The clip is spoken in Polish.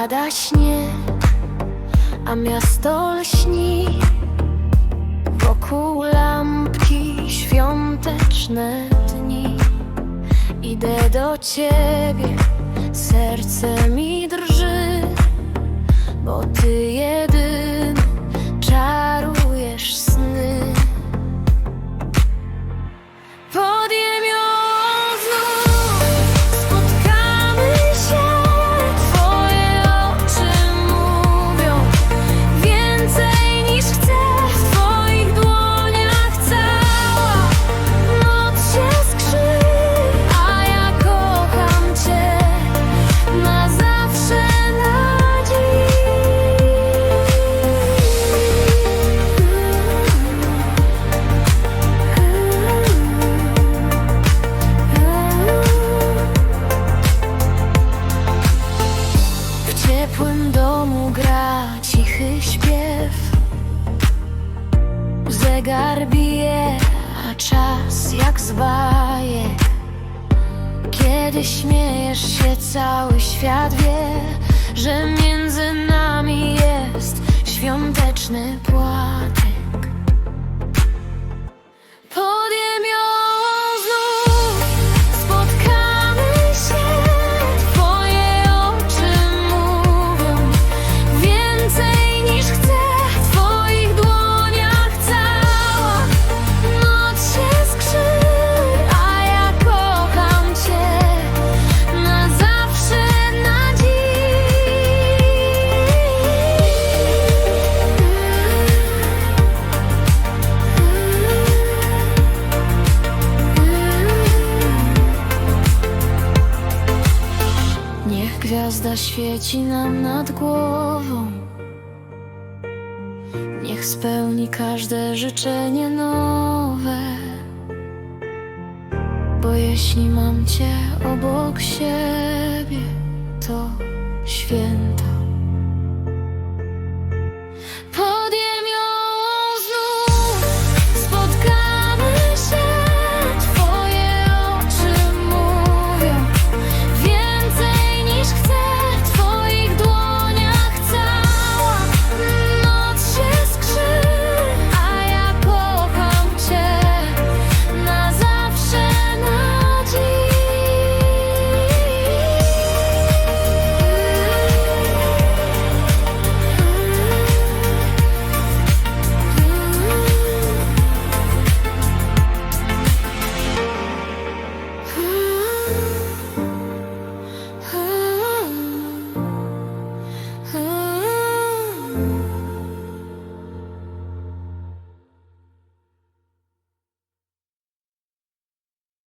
Pada śnieg, a miasto lśni. Wokół lampki świąteczne dni. Idę do ciebie, Zegar bije, a czas jak z Kiedy śmiejesz się, cały świat wie Że między świeci nam nad głową. Niech spełni każde życzenie nowe. Bo jeśli mam Cię obok siebie, to święto.